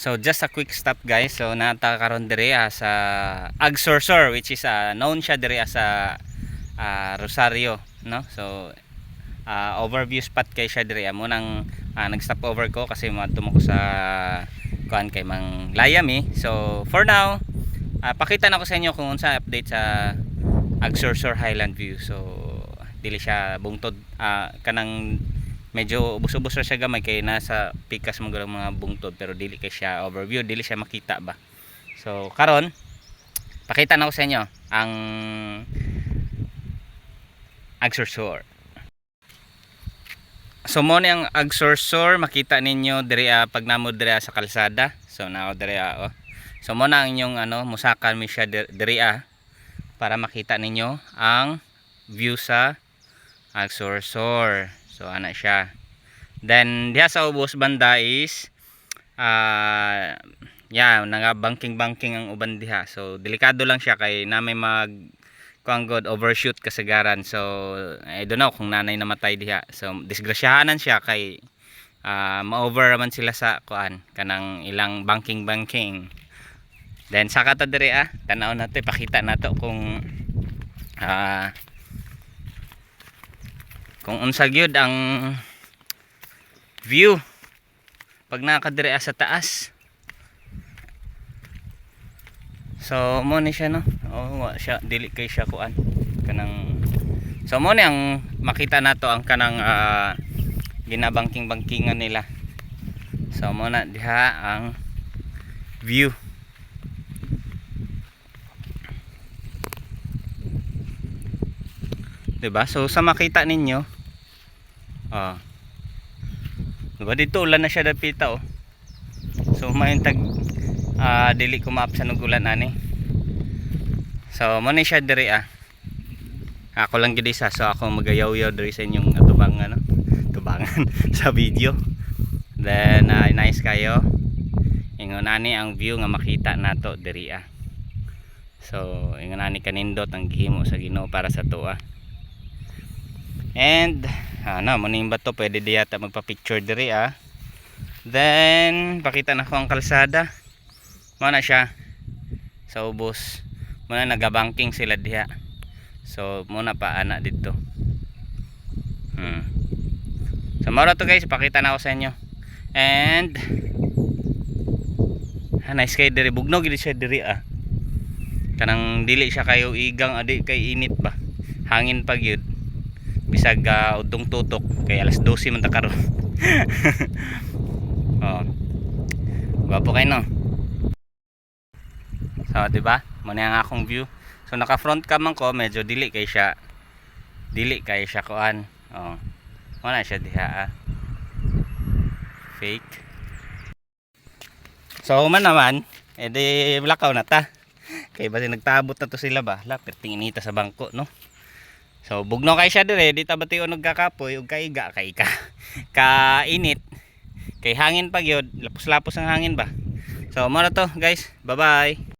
So just a quick stop guys. So nata karon diri ah, sa Agsorsor which is ah, known siya diri sa ah, Rosario, no? So ah, overview spot kay siya diri amo nang ah, nag-stop over ko kasi matumo ko sa kuan kay Mang Layami. So for now, ah, pakita na ko sa inyo kung unsa update sa Agsorsor Highland View. So dili siya bungtod ah, kanang medyo ubos-ubos ra siya gamay kay nasa pikas mo lang mga bungtod pero dili kay siya overview dili siya makita ba. So karon pakita na ko sa inyo ang Agsorsor so mo ang Agsorsor makita ninyo diri ah, pag namo diri ah, sa kalsada. So nao diri ah, oh. so mo na ang inyong ano musakan mi siya dir- diri ah, para makita ninyo ang view sa Agsorsor So ana siya. Then diha sa ubos banda is ah yeah, nga banking banking ang uban diha. So delikado lang siya kay na may mag kuang god overshoot kasagaran. So I don't know kung nanay namatay diha. So disgrasyahanan siya kay ah ma-over man sila sa kuan kanang ilang banking banking. Then saka ta diri ah, tanaw nato ipakita nato kung ah kung unsa gyud ang view pag nakadire sa taas. So mo ni siya no? Oh wa siya dili kay siya kuan. Kanang so mo ni ang makita nato ang kanang ah, ginabangking bangkingan nila. So mo na diha ang view. Diba? So sa makita ninyo ah. Diba? Dito ulan na siya dapita oh. So may tag ah, dili ko maap sa nugulan ani. So mo ni siya diri ah. Ako lang gid isa so ako magayaw-yaw diri sa inyong atubangan no? tubangan sa video. Then ah, nice kayo. Ingon ani ang view nga makita nato diri ah. So ingon ani kanindot ang gihimo sa Ginoo para sa tuwa and ano mo ning bato. Pwede di yata magpa-picture diri ah. Then pakita na ko ang kalsada. Mo na siya. Sa ubos. Mo na nagabanking sila diha. So muna pa ana dito. Hmm. so mara to guys. Pakita na ako sa inyo. And ah, nice kay diri. Bugno gid siya diri ah. Kanang dili siya kayo igang adi kay init ba. Hangin pag yun bisag uh, udtong tutok kay alas 12 man ta karon. Oh. Gwapo kay no? So di ba mo ang akong view. So naka front cam man ko medyo dili kay siya dili kay siya kuan. Oh. Na siya diha ah. fake. So man naman edi blackout na ta. Kay basi nagtabot na to sila ba? La perting inita sa bangko no So bugno kay siya dire, di ta bati unog kakapoy ug kaiga kay ka. Ka init. Kay hangin pa gyud, lapos-lapos ang hangin ba. So mo na to guys. Bye-bye.